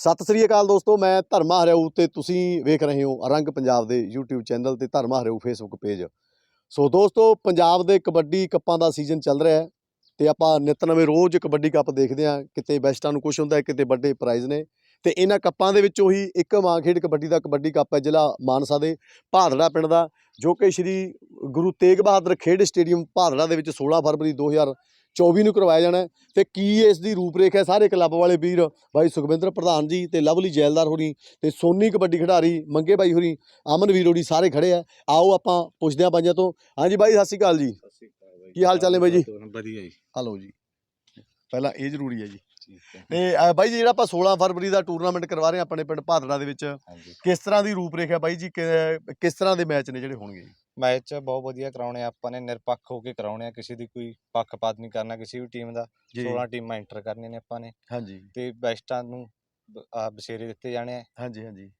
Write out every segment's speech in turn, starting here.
ਸਤਿ ਸ੍ਰੀ ਅਕਾਲ ਦੋਸਤੋ, ਮੈਂ ਧਰਮਾ ਹਰਿਆਊ ਤੇ ਤੁਸੀਂ ਵੇਖ ਰਹੇ ਹੋ ਰੰਗ ਪੰਜਾਬ ਦੇ YouTube ਚੈਨਲ ਤੇ ਧਰਮਾ ਹਰਿਆਊ ਫੇਸਬੁੱਕ ਪੇਜ ਸੋ ਦੋਸਤੋ, ਪੰਜਾਬ ਦੇ ਕਬੱਡੀ ਕੱਪਾਂ ਦਾ ਸੀਜ਼ਨ ਚੱਲ ਰਿਹਾ ਹੈ ਤੇ ਆਪਾਂ ਨਿਤ ਨਵੇਂ ਰੋਜ਼ ਕਬੱਡੀ ਕੱਪ ਦੇਖਦੇ ਹਾਂ। ਕਿਤੇ ਬੈਸਟਾਂ ਨੂੰ ਕੁਝ ਹੁੰਦਾ ਕਿਤੇ ਵੱਡੇ ਪ੍ਰਾਈਜ਼ ਨੇ। ਤੇ ਇਹਨਾਂ ਕੱਪਾਂ ਦੇ ਵਿੱਚੋਂ ਹੀ ਇੱਕ ਮਾਂ ਖੇਡ ਕਬੱਡੀ ਦਾ ਕਬੱਡੀ ਕੱਪ ਹੈ, ਜ਼ਿਲ੍ਹਾ ਮਾਨਸਾ ਦੇ ਭਾਦੜਾ ਪਿੰਡ ਦਾ, ਜੋ ਕਿ ਸ਼੍ਰੀ ਗੁਰੂ ਤੇਗ ਬਹਾਦਰ ਖੇਡ ਸਟੇਡੀਅਮ ਭਾਦੜਾ ਦੇ ਵਿੱਚ 16 ਫਰਵਰੀ 2024 ਨੂੰ ਕਰਵਾਇਆ ਜਾਣਾ ਤੇ ਕੀ ਇਸ ਦੀ ਰੂਪਰੇਖਾ ਹੈ? ਸਾਰੇ ਕਲੱਬ ਵਾਲੇ ਵੀਰ ਬਾਈ ਸੁਖਵਿੰਦਰ ਪ੍ਰਧਾਨ ਜੀ ਤੇ ਲਵਲੀ ਜੈਲਦਾਰ ਹੋਰੀ ਤੇ ਸੋਨੀ ਕਬੱਡੀ ਖਿਡਾਰੀ ਮੰਗੇ ਬਾਈ ਹੋਰੀ ਅਮਨ ਵੀਰ ਹੋਰੀ ਸਾਰੇ ਖੜੇ ਆ। ਆਓ ਆਪਾਂ ਪੁੱਛਦੇ ਹਾਂ ਬਾਈਆਂ ਤੋਂ। ਹਾਂਜੀ ਬਾਈ ਸਤਿ ਸ਼੍ਰੀ ਅਕਾਲ ਜੀ। ਕੀ ਹਾਲ ਚਾਲ ਨੇ ਬਾਈ ਜੀ? ਵਧੀਆ ਜੀ। ਹਲੋ ਜੀ। ਪਹਿਲਾਂ ਇਹ ਜ਼ਰੂਰੀ ਹੈ ਜੀ। ਤੇ ਬਾਈ ਜੀ ਜਿਹੜਾ ਆਪਾਂ 16 ਫਰਵਰੀ ਦਾ ਟੂਰਨਾਮੈਂਟ ਕਰਵਾ ਰਹੇ ਹਾਂ ਆਪਣੇ ਪਿੰਡ ਭਾਦੜਾ ਦੇ ਵਿੱਚ ਕਿਸ ਤਰ੍ਹਾਂ ਦੀ ਰੂਪਰੇਖਾ ਬਾਈ ਜੀ? ਕਿਸ ਤਰ੍ਹਾਂ ਦੇ ਮੈਚ ਨੇ ਜਿਹੜੇ ਹੋਣਗੇ ਜੀ? ਮੈਚ ਬਹੁਤ ਵਧੀਆ ਕਰਾਉਣੇ ਆ ਆਪਾਂ ਨੇ ਨਿਰਪੱਖ ਹੋ ਕੇ ਕਰਾਉਣੇ ਆ ਕਿਸੇ ਦੀ ਕੋਈ ਪੱਖਪਾਤ ਨਹੀਂ ਕਰਨਾ ਕਿਸੇ ਵੀ ਟੀਮ ਦਾ 16 ਟੀਮਾਂ ਐਂਟਰ ਕਰਨੀਆਂ ਨੇ ਆਪਾਂ ਨੇ ਹਾਂਜੀ। ਤੇ ਬੈਸਟਾਂ ਨੂੰ ਬ- ਆਹ ਬਸੇਰੇ ਦਿੱਤੇ ਜਾਣੇ ਆ। ਹਾਂਜੀ ਹਾਂਜੀ।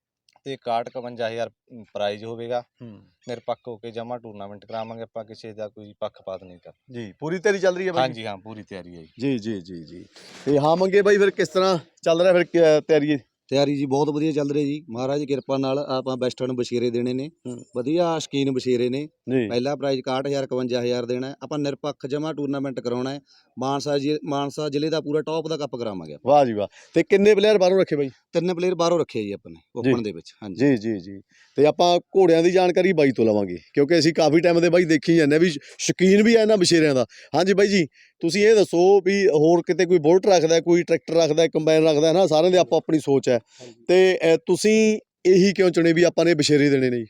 ਤੇ 61 51000 ਪ੍ਰਾਈਜ਼ ਹੋਵੇਗਾ। ਹੂੰ। ਨਿਰਪੱਖ ਹੋ ਕੇ ਜਮਾ ਟੂਰਨਾਮੈਂਟ ਕਰਾਵਾਂਗੇ ਆਪਾਂ ਕਿਸੇ ਦਾ ਕੋਈ ਪੱਖਪਾਤ ਨਹੀਂ ਕਰ ਜੀ ਪੂਰੀ ਤਿਆਰੀ ਚੱਲ ਰਹੀ ਹੈ ਬਾਈ? ਹਾਂਜੀ ਹਾਂ ਪੂਰੀ ਤਿਆਰੀ ਹੈ ਜੀ। ਜੀ ਜੀ ਜੀ ਜੀ। ਤੇ ਹਾਂ ਮੰਗੇ ਬਾਈ ਫਿਰ ਕਿਸ ਤਰ੍ਹਾਂ ਚੱਲ ਰਿਹਾ ਫਿਰ ਕਿ- ਤਿਆਰੀ? ਤਿਆਰੀ ਜੀ ਬਹੁਤ ਵਧੀਆ ਚੱਲ ਰਹੀ ਜੀ। ਮਹਾਰਾਜ ਦੀ ਕਿਰਪਾ ਨਾਲ ਆਪਾਂ ਬੈਸਟਾਂ ਨੂੰ ਬਸ਼ੀਰੇ ਦੇਣੇ ਨੇ। ਵਧੀਆ ਸ਼ਕੀਨ ਬਸ਼ੀਰੇ ਨੇ। ਜੀ। ਪਹਿਲਾ ਪ੍ਰਾਈਜ਼ 61000 51000 ਦੇਣਾ ਹੈ। ਆਪਾਂ ਨਿਰਪੱਖ ਜਮਾ ਟੂਰਨਾਮੈਂਟ ਕਰਾਉਣਾ ਹੈ। ਮਾਨਸਾ ਜੀ ਮਾਨਸਾ ਜ਼ਿਲ੍ਹੇ ਦਾ ਪੂਰਾ ਟੌਪ ਦਾ ਕੱਪ ਕਰਾਵਾਂਗੇ ਆਪਾਂ। ਵਾਹ ਜੀ ਵਾਹ। ਤੇ ਕਿੰਨੇ ਪਲੇਅਰ ਬਾਹਰੋਂ ਰੱਖੇ ਬਾਈ? ਤਿੰਨ ਪਲੇਅਰ ਬਾਹਰੋਂ ਰੱਖੇ ਜੀ ਆਪਾਂ ਨੇ ਓਪਨ ਦੇ ਵਿੱਚ। ਹਾਂਜੀ। ਜੀ ਜੀ ਜੀ। ਤੇ ਆਪਾਂ ਘੋੜਿਆਂ ਦੀ ਜਾਣਕਾਰੀ ਬਾਈ ਤੋਂ ਲਵਾਂਗੇ। ਕਿਉਂਕਿ ਅਸੀਂ ਕਾਫੀ ਟਾਈਮ ਦੇ ਬਾਈ ਦੇਖੀ ਜਾਂਦੇ ਹਾਂ ਵੀ ਸ਼ੌਕੀਨ ਵੀ ਆ ਇਹਨਾਂ ਬਸ਼ੇਰਿਆਂ ਦਾ। ਹਾਂਜੀ ਬਾਈ ਜੀ ਤੁਸੀਂ ਇਹ ਦੱਸੋ ਵੀ ਹੋਰ ਕਿਤੇ ਕੋਈ ਬੁਲਟ ਰੱਖਦਾ ਕੋਈ ਟਰੈਕਟਰ ਰੱਖਦਾ ਕੰਬਾਈਨ ਰੱਖਦਾ ਹੈ ਨਾ? ਸਾਰਿਆਂ ਦੇ ਆਪੋ ਆਪਣੀ ਸੋਚ ਹੈ। ਤੇ ਤੁਸੀਂ ਇਹੀ ਕਿਉਂ ਚੁਣੇ ਵੀ ਆਪਾਂ ਨੇ ਬਸ਼ੇਰੇ ਦੇਣੇ ਨੇ ਜੀ?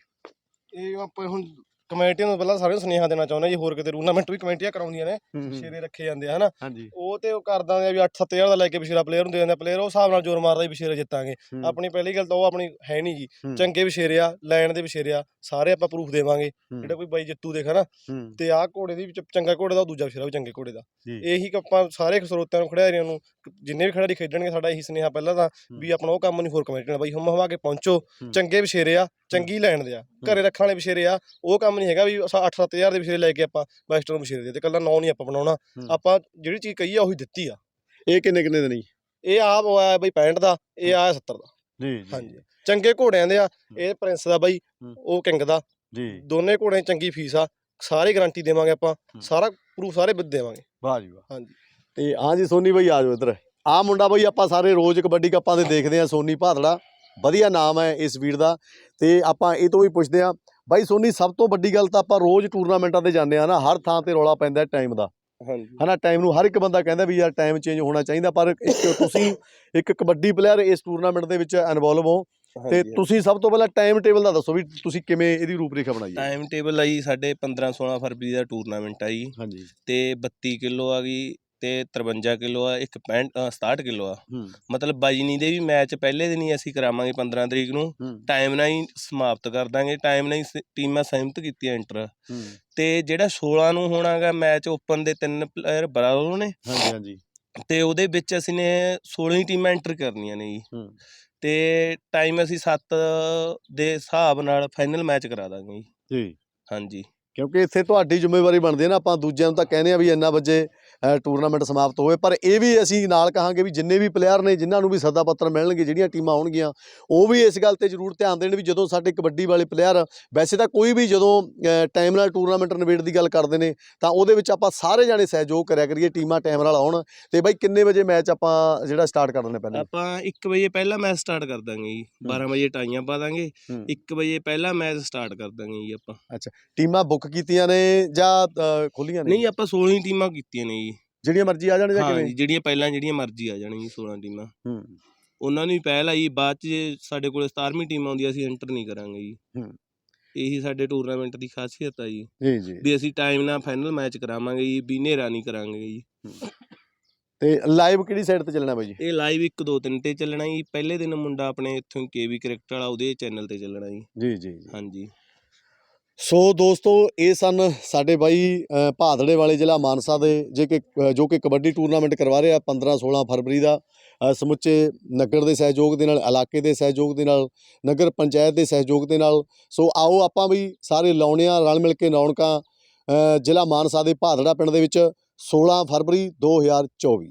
ਇਹ ਆਪਾਂ ਹੁਣ ਕਮੇਟੀਆਂ ਨੂੰ ਪਹਿਲਾਂ ਸਾਰਿਆਂ ਨੂੰ ਸੁਨੇਹਾ ਦੇਣਾ ਚਾਹੁੰਦਾ ਜੀ ਹੋਰ ਕਿਤੇ ਟੂਰਨਾਮੈਂਟ ਵੀ ਕਮੇਟੀਆਂ ਕਰਾਉਂਦੀਆਂ ਨੇ ਬਸ਼ੇਰੇ ਰੱਖੇ ਜਾਂਦੇ ਆ ਹਨਾ? ਹਾਂਜੀ। ਉਹ ਤੇ ਉਹ ਕਰਦਾਂ ਆ ਵੀ 8-7000 ਦਾ ਲੈ ਕੇ ਬਸ਼ੇਰਾ ਪਲੇਅਰ ਨੂੰ ਦੇ ਦਿੰਦੇ ਪਲੇਅਰ ਉਹ ਹਿਸਾਬ ਨਾਲ ਜ਼ੋਰ ਮਾਰਦਾ ਹੀ ਬਸ਼ੇਰੇ ਜਿੱਤਾਂਗੇ। ਆਪਣੀ ਪਹਿਲੀ ਗੱਲ ਤਾਂ ਉਹ ਆਪਣੀ ਹੈ ਨਹੀਂ ਜੀ। ਚੰਗੇ ਬਸ਼ੇਰੇ ਆ ਲੈਣ ਦੇ ਬਸ਼ੇਰੇ ਆ ਸਾਰੇ ਆਪਾਂ ਪ੍ਰੂਫ ਦੇਵਾਂਗੇ। ਜਿਹੜਾ ਕੋਈ ਬਾਈ ਜਿੱਤੂ ਦੇਖਾ ਨਾ ਹੂੰ। ਤੇ ਆਹ ਘੋੜੇ ਦੀ ਵੀ ਚੰਗਾ ਘੋੜੇ ਦਾ ਦੂਜਾ ਬਸ਼ੇਰਾ ਵੀ ਚੰਗੇ ਘੋੜੇ ਦਾ। ਇਹੀ ਆਪਾਂ ਸਾਰੇ ਸਰੋਤਿਆਂ ਨੂੰ ਖਿਡਾਰੀਆਂ ਨੂੰ ਜਿੰਨੇ ਵੀ ਖਿਡਾਰੀ ਖੇਡਣਗੇ ਸਾਡਾ ਇਹੀ ਸੁਨੇਹਾ ਪਹਿਲਾਂ ਤਾਂ ਵੀ ਆਪਣਾ ਉਹ ਕੰਮ ਨਹੀਂ ਹੋਰ ਕਮੇਟੀ ਨਾਲ ਬਾਈ ਹਮ ਹਵਾ ਕੇ ਪਹੁੰਚੋ। ਚੰਗੇ ਬਸ਼ੇਰੇ ਆ ਚੰਗੀ ਲੈਣ ਦੇ ਆ। ਘਰੇ ਰੱਖਣ ਵਾਲੇ ਬਸ਼ੇਰੇ ਆ ਉਹ ਕੰਮ ਨਹੀਂ ਹੈਗਾ ਵੀ 8-7000 ਦੇ ਬਸ਼ੇਰੇ ਲੈ ਕੇ ਆਪਾਂ ਵੈਸਟਰਨ ਬਸ਼ੇਰੇ ਦੇ ਤੇ ਕੱਲਾ ਨਾਂ ਨਹੀਂ ਆਪਾਂ ਬਣਾਉਣਾ। ਹੂੰ। ਆਪਾਂ ਜਿਹੜੀ ਚੀਜ਼ ਕਹੀ ਆ ਉਹੀ ਦਿੱਤੀ ਆ। ਇਹ ਕਿੰਨੇ ਕਿੰਨੇ ਦੇ ਨਹੀਂ ਇਹ ਆ ਆਇਆ ਬਈ 65 ਦਾ ਇਹ ਆ 70 ਦਾ। ਜੀ ਹਾਂਜੀ। ਚੰਗੇ ਘੋੜਿਆਂ ਦੇ ਆ ਇਹ ਪ੍ਰਿੰਸ ਦਾ ਬਾਈ ਹੂੰ। ਉਹ ਕਿੰਗ ਦਾ। ਜੀ। ਦੋਨੇ ਘੋੜਿਆਂ ਦੀ ਚੰਗੀ ਫੀਸ ਆ ਸਾਰੀ ਗਾਰੰਟੀ ਦੇਵਾਂਗੇ ਆਪਾਂ ਹੂੰ। ਸਾਰਾ ਪ੍ਰੂਫ ਸਾਰੇ ਬਿੱਦ ਦੇਵਾਂਗੇ। ਵਾਹ ਜੀ ਵਾਹ। ਹਾਂਜੀ। ਤੇ ਹਾਂਜੀ ਸੋਨੀ ਬਾਈ ਆ ਜਾਓ ਇੱਧਰ। ਆ ਮੁੰਡਾ ਬਾਈ ਆਪਾਂ ਸਾਰੇ ਰੋਜ਼ ਕਬੱਡੀ ਕੱਪਾਂ ਦੇ ਦੇਖਦੇ ਆ ਸੋਨੀ ਭਾਦੜਾ। ਵਧੀਆ ਨਾਮ ਹੈ ਇਸ ਵੀਰ ਦਾ। ਤੇ ਆਪਾਂ ਇਹ ਤੋਂ ਵੀ ਪੁੱਛਦੇ ਆ ਬਾਈ ਸੋਨੀ ਸਭ ਤੋਂ ਵੱਡੀ ਗੱਲ ਤਾਂ ਆਪਾਂ ਰੋਜ਼ ਟੂਰਨਾਮੈਂਟਾਂ ਤੇ ਜਾਂਦੇ ਆ ਨਾ ਹਰ ਥਾਂ ਤੇ ਰੌਲਾ ਪੈਂਦਾ ਟਾਈਮ ਦਾ। ਹਾਂਜੀ। ਹਨਾ ਟਾਈਮ ਨੂੰ ਹਰ ਇੱਕ ਬੰਦਾ ਕਹਿੰਦਾ ਵੀ ਯਾਰ ਟਾਈਮ ਚੇਂਜ ਹੋਣਾ ਚਾਹੀਦਾ ਪਰ ਇੱਕ ਤੁਸੀਂ ਇੱਕ ਕਬੱਡੀ ਪਲੇਅਰ ਇਸ ਟੂਰਨਾਮੈਂਟ ਦੇ ਵਿੱਚ ਇਨਵੋਲਵ ਹੋ ਤੇ ਤੁਸੀਂ ਸਭ ਤੋਂ ਪਹਿਲਾਂ ਟਾਈਮ ਟੇਬਲ ਦਾ ਦੱਸੋ ਵੀ ਤੁਸੀਂ ਕਿਵੇਂ ਇਹਦੀ ਰੂਪਰੇਖਾ ਬਣਾਈ ਹੈ। ਟਾਈਮ ਟੇਬਲ ਆ ਜੀ ਸਾਡੇ 15 16 ਫਰਵਰੀ ਦਾ ਟੂਰਨਾਮੈਂਟ ਆ ਜੀ ਹਾਂਜੀ। ਤੇ 32 ਕਿਲੋ ਆ ਗਈ ਤੇ 53 ਕਿਲੋ ਆ ਇੱਕ 65 ਅ, 67 ਕਿਲੋ ਆ। ਮਤਲਬ ਬਾਜੀਨੀ ਦੇ ਵੀ ਮੈਚ ਪਹਿਲੇ ਦਿਨ ਹੀ ਅਸੀਂ ਕਰਾਵਾਂਗੇ 15 ਤਰੀਕ ਨੂੰ। ਟਾਈਮ ਨਾਲ ਹੀ ਸਮਾਪਤ ਕਰ ਦਾਂਗੇ ਟਾਈਮ ਨਾਲ ਹੀ ਟੀਮਾਂ ਸਹਿਮਤ ਕੀਤੀਆਂ ਇੰਟਰ। ਤੇ ਜਿਹੜਾ 16 ਨੂੰ ਹੋਣਾਗਾ ਮੈਚ ਓਪਨ ਦੇ ਤਿੰਨ ਪਲੇਅਰ ਬਰਾਬਰ ਨੇ। ਹਾਂਜੀ ਹਾਂਜੀ। ਤੇ ਉਹਦੇ ਵਿੱਚ ਅਸੀਂ ਨੇ 16 ਹੀ ਟੀਮਾਂ ਐਂਟਰ ਕਰਨੀਆਂ ਨੇ ਜੀ। ਤੇ ਟਾਈਮ ਅਸੀਂ 7 ਦੇ ਹਿਸਾਬ ਨਾਲ ਫਾਈਨਲ ਮੈਚ ਕਰਾ ਦਾਂਗੇ ਜੀ। ਜੀ। ਹਾਂਜੀ। ਕਿਉਂਕਿ ਇੱਥੇ ਤੁਹਾਡੀ ਜ਼ਿੰਮੇਵਾਰੀ ਬਣਦੀ ਹੈ ਨਾ ਆਪਾਂ ਦੂਜਿਆਂ ਨੂੰ ਤਾਂ ਕਹਿੰਦੇ ਆ ਵੀ ਇੰਨਾ ਵਜੇ ਟੂਰਨਾਮੈਂਟ ਸਮਾਪਤ ਹੋਵੇ ਪਰ ਇਹ ਵੀ ਅਸੀਂ ਨਾਲ ਕਹਾਂਗੇ ਵੀ ਜਿੰਨੇ ਵੀ ਪਲੇਅਰ ਨੇ ਜਿਨ੍ਹਾਂ ਨੂੰ ਵੀ ਸੱਦਾ ਪੱਤਰ ਮਿਲਣਗੇ ਜਿਹੜੀਆਂ ਟੀਮਾਂ ਆਉਣਗੀਆਂ ਉਹ ਵੀ ਇਸ ਗੱਲ ਤੇ ਜ਼ਰੂਰ ਧਿਆਨ ਦੇਣ ਵੀ ਜਦੋਂ ਸਾਡੇ ਕਬੱਡੀ ਵਾਲੇ ਪਲੇਅਰ ਵੈਸੇ ਤਾਂ ਕੋਈ ਵੀ ਜਦੋਂ ਟਾਈਮ ਨਾਲ ਟੂਰਨਾਮੈਂਟ ਨਿਬੇੜ ਦੀ ਗੱਲ ਕਰਦੇ ਨੇ ਤਾਂ ਉਹਦੇ ਵਿੱਚ ਆਪਾਂ ਸਾਰੇ ਜਾਣੇ ਸਹਿਯੋਗ ਕਰਿਆ ਕਰੀਏ ਟੀਮਾਂ ਟਾਈਮ ਨਾਲ ਆਉਣ ਤੇ ਬਾਈ ਕਿੰਨੇ ਵਜੇ ਮੈਚ ਆਪਾਂ ਜਿਹੜਾ ਸਟਾਰਟ ਕਰ ਦਿੰਦੇ ਪਹਿਲਾਂ? ਆਪਾਂ 1 ਵਜੇ ਪਹਿਲਾ ਮੈਚ ਸਟਾਰਟ ਕਰ ਦਾਂਗੇ ਜੀ 12 ਵਜੇ ਟਾਈਆਂ ਪਾ ਦਾਂਗੇ ਹੂੰ। 1 ਵਜੇ ਪਹਿਲਾ ਮੈਚ ਸਟਾਰਟ ਕਰ ਦਾਂਗੇ ਜੀ ਆਪਾਂ। ਟੀਮਾਂ ਬੁੱਕ ਕੀਤੀਆਂ ਨੇ ਜਾਂ ਖੁੱਲੀਆਂ ਨੇ? ਨਹੀਂ ਆਪਾਂ 16 ਹੀ ਟੀਮਾਂ ਕੀਤੀਆਂ ਨੇ ਜੀ। ਜਿਹੜੀਆਂ ਮਰਜ਼ੀ ਆ ਜਾਣ ਜਾਂ ਹਾਂ ਕਿਵੇਂ? ਜੀ ਜਿਹੜੀਆਂ ਪਹਿਲਾਂ ਜਿਹੜੀਆਂ ਮਰਜ਼ੀ ਆ ਜਾਣਗੀਆਂ 16 ਟੀਮਾਂ। ਹੂੰ। ਉਹਨਾਂ ਨੂੰ ਹੀ ਪਹਿਲ ਆਈ ਬਾਅਦ ਚ ਜੇ ਸਾਡੇ ਕੋਲ 17ਵੀਂ ਟੀਮ ਆਉਂਦੀ ਆ, ਅਸੀਂ ਐਂਟਰ ਨਹੀਂ ਕਰਾਂਗੇ ਜੀ। ਹੂੰ। ਇਹੀ ਸਾਡੇ ਟੂਰਨਾਮੈਂਟ ਦੀ ਖਾਸੀਅਤ ਆ ਜੀ। ਜੀ ਜੀ। ਵੀ ਅਸੀਂ ਟਾਈਮ ਨਾਲ ਫਾਈਨਲ ਮੈਚ ਕਰਾਵਾਂਗੇ ਜੀ ਵੀ ਹਨੇਰਾ ਨਹੀਂ ਕਰਾਂਗੇ ਜੀ। ਤੇ ਲਾਈਵ ਕਿਹੜੀ ਸਾਈਡ ਤੇ ਚੱਲਣਾ ਬਾਈ? ਜੀ ਇਹ ਲਾਈਵ 1 2 3 ਤੇ ਚੱਲਣਾ ਜੀ। ਪਹਿਲੇ ਦਿਨ ਮੁੰਡਾ ਆਪਣੇ ਇੱਥੋਂ ਕੇਵੀ ਕ੍ਰਿਕਟ ਵਾਲਾ ਉਹਦੇ ਚੈਨਲ ਤੇ ਚੱਲਣਾ ਜੀ। ਜੀ ਜੀ ਜੀ। ਹਾਂਜੀ। ਸੋ ਦੋਸਤੋ, ਇਹ ਸਨ ਸਾਡੇ ਬਾਈ ਭਾਦੜੇ ਵਾਲੇ ਜ਼ਿਲ੍ਹਾ ਮਾਨਸਾ ਦੇ, ਜੇ ਕਿ ਜੋ ਕਿ ਕਬੱਡੀ ਟੂਰਨਾਮੈਂਟ ਕਰਵਾ ਰਹੇ ਆ 15 16 ਫਰਵਰੀ ਦਾ। ਸਮੁੱਚੇ ਨਗਰ ਦੇ ਸਹਿਯੋਗ ਦੇ ਨਾਲ, ਇਲਾਕੇ ਦੇ ਸਹਿਯੋਗ ਦੇ ਨਾਲ, ਨਗਰ ਪੰਚਾਇਤ ਦੇ ਸਹਿਯੋਗ ਦੇ ਨਾਲ। ਸੋ ਆਓ ਆਪਾਂ ਵੀ ਸਾਰੇ ਲਾਉਣੇ ਆ ਰਲ ਮਿਲ ਕੇ ਰੌਣਕਾਂ ਜ਼ਿਲ੍ਹਾ ਮਾਨਸਾ ਦੇ ਭਾਦੜਾ ਪਿੰਡ ਦੇ ਵਿੱਚ 16 ਫਰਵਰੀ 2024